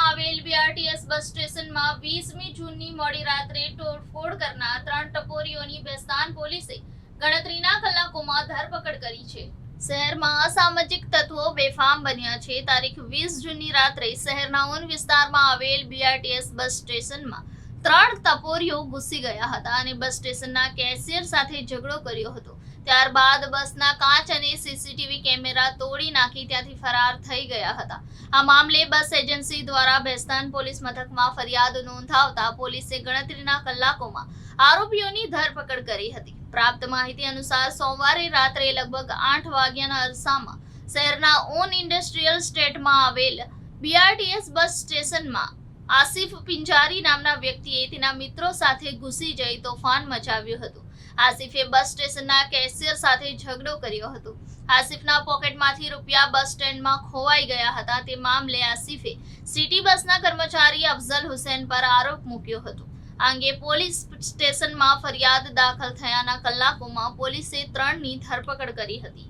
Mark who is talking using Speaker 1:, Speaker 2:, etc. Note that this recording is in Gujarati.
Speaker 1: આવેલ બીઆરટીએસ બસ સ્ટેશનમાં ત્રણ ટપોરીઓની બેફામ બન્યા છે. તારીખ વીસ જૂનની રાત્રે શહેરના ઉન વિસ્તારમાં આવેલ બીઆરટીએસ બસ સ્ટેશનમાં ત્રણ ટપોરીઓ ઘૂસી ગયા હતા અને બસ સ્ટેશનના કેશિયર સાથે ઝઘડો કર્યો હતો. ત્યારબાદ બસના કાચ અને કેમેરા તોડી નાખી, ત્યાંથી ફરાર થઈ ગયા હતા. આ મામલે બસ એજન્સી દ્વારા ભેસ્તાન પોલીસ મથકમાં ફરિયાદ નોંધાવતા પોલીસે ગણતરીના કલાકોમાં આરોપીઓની ધરપકડ કરી હતી. પ્રાપ્ત માહિતી અનુસાર સોમવારે રાત્રે લગભગ આઠ વાગ્યાના અરસામાં શહેરના ઓન ઇન્ડસ્ટ્રીયલ સ્ટેટમાં આવેલ બીઆરટીએસ બસ સ્ટેશનમાં આસિફ પિંજારી નામના વ્યક્તિએ તેના મિત્રો સાથે ઘૂસી જઈ તોફાન મચાવ્યું હતું. આસિફે બસ સ્ટેશનના કેશિયર સાથે ઝઘડો કર્યો હતો. આસિફના પોકેટમાંથી રૂપિયા બસ સ્ટેન્ડમાં ખોવાઈ ગયા હતા. તે મામલે આસિફે સિટી બસના કર્મચારી અફઝલ હુસેન પર આરોપ મૂક્યો હતો. આ અંગે પોલીસ સ્ટેશનમાં ફરિયાદ દાખલ થયાના કલાકોમાં પોલીસે ત્રણની ધરપકડ કરી હતી.